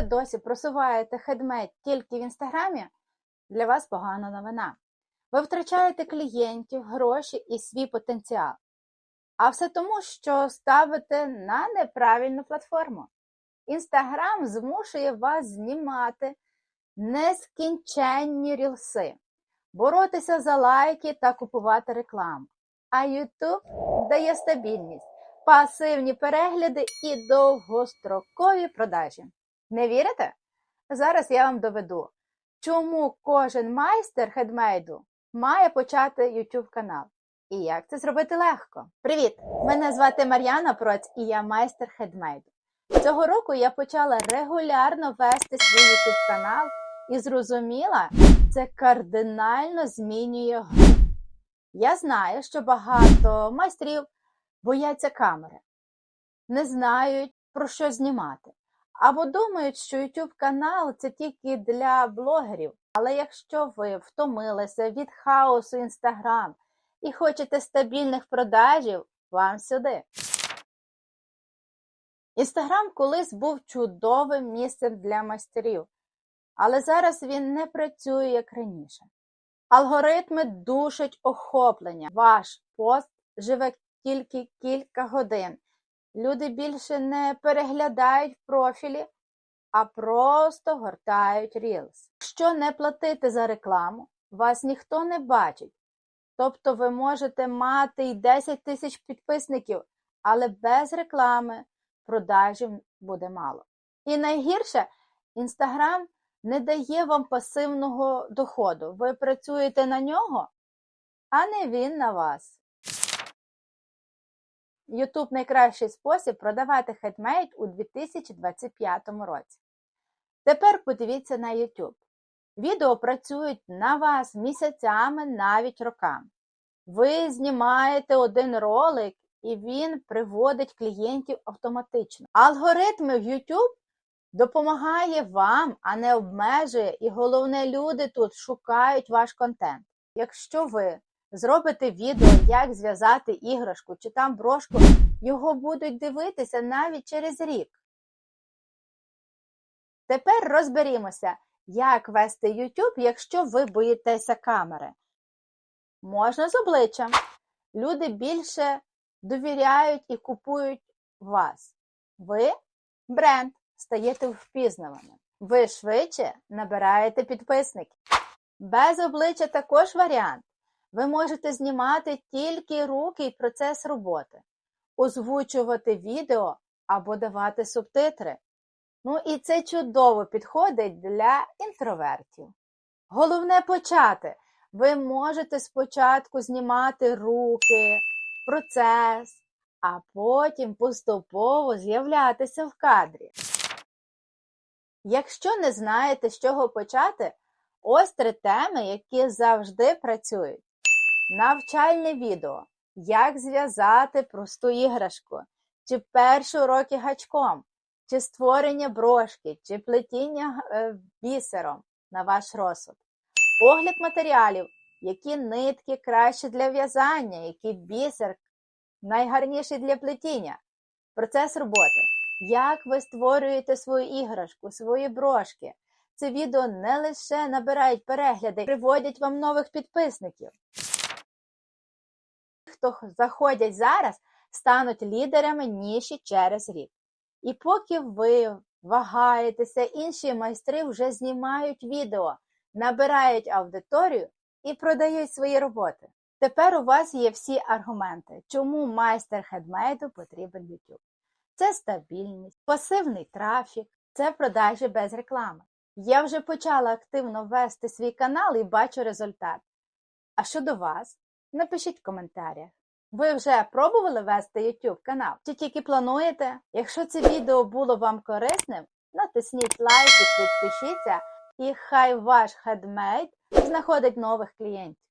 ви досі просуваєте хедмейд тільки в інстаграмі, для вас погана новина. Ви втрачаєте клієнтів, гроші і свій потенціал. А все тому, що ставите на неправильну платформу. Інстаграм змушує вас знімати нескінченні рілси, боротися за лайки та купувати рекламу. А YouTube дає стабільність, пасивні перегляди і довгострокові продажі. Не вірите? Зараз я вам доведу, чому кожен майстер хедмейду має почати YouTube канал. І як це зробити легко? Привіт! Мене звати Мар'яна Проць і я майстер хедмейду. Цього року я почала регулярно вести свій YouTube канал і зрозуміла, це кардинально змінює. Я знаю, що багато майстрів бояться камери, не знають про що знімати. Або думають, що YouTube канал це тільки для блогерів. Але якщо ви втомилися від хаосу Instagram і хочете стабільних продажів, вам сюди. Інстаграм колись був чудовим місцем для майстерів, але зараз він не працює як раніше. Алгоритми душать охоплення. Ваш пост живе тільки кілька годин. Люди більше не переглядають профілі, а просто гортають Reels. Якщо не платити за рекламу, вас ніхто не бачить. Тобто ви можете мати й 10 тисяч підписників, але без реклами продажів буде мало. І найгірше, Інстаграм не дає вам пасивного доходу. Ви працюєте на нього, а не він на вас. YouTube найкращий спосіб продавати хедмейд у 2025 році. Тепер подивіться на YouTube. Відео працюють на вас місяцями, навіть роками. Ви знімаєте один ролик, і він приводить клієнтів автоматично. Алгоритми в YouTube допомагає вам, а не обмежує, і головне, люди тут шукають ваш контент. Якщо ви зробите відео, як зв'язати іграшку чи там брошку, його будуть дивитися навіть через рік. Тепер розберімося, як вести YouTube, якщо ви боїтеся камери. Можна з обличчям. Люди більше довіряють і купують вас. Ви бренд, стаєте впізнаваним. Ви швидше набираєте підписників. Без обличчя також варіант. Ви можете знімати тільки руки і процес роботи, озвучувати відео або давати субтитри. Ну і це чудово підходить для інтровертів. Головне почати. Ви можете спочатку знімати руки, процес, а потім поступово з'являтися в кадрі. Якщо не знаєте, з чого почати, ось три теми, які завжди працюють. Навчальне відео. Як зв'язати просту іграшку, чи перші уроки гачком, чи створення брошки, чи плетіння е, бісером на ваш розсуд. Огляд матеріалів, які нитки краще для в'язання, який бісер найгарніший для плетіння. Процес роботи. Як ви створюєте свою іграшку, свої брошки. Це відео не лише набирають перегляди, приводять вам нових підписників. Хто заходять зараз, стануть лідерами ніші через рік. І поки ви вагаєтеся, інші майстри вже знімають відео, набирають аудиторію і продають свої роботи. Тепер у вас є всі аргументи, чому майстер хедмейду потрібен YouTube. Це стабільність, пасивний трафік, це продажі без реклами. Я вже почала активно вести свій канал і бачу результат. А щодо вас, напишіть в коментарях. Ви вже пробували вести YouTube канал? Чи тільки плануєте? Якщо це відео було вам корисним, натисніть лайк і підпишіться, і хай ваш хедмейд знаходить нових клієнтів.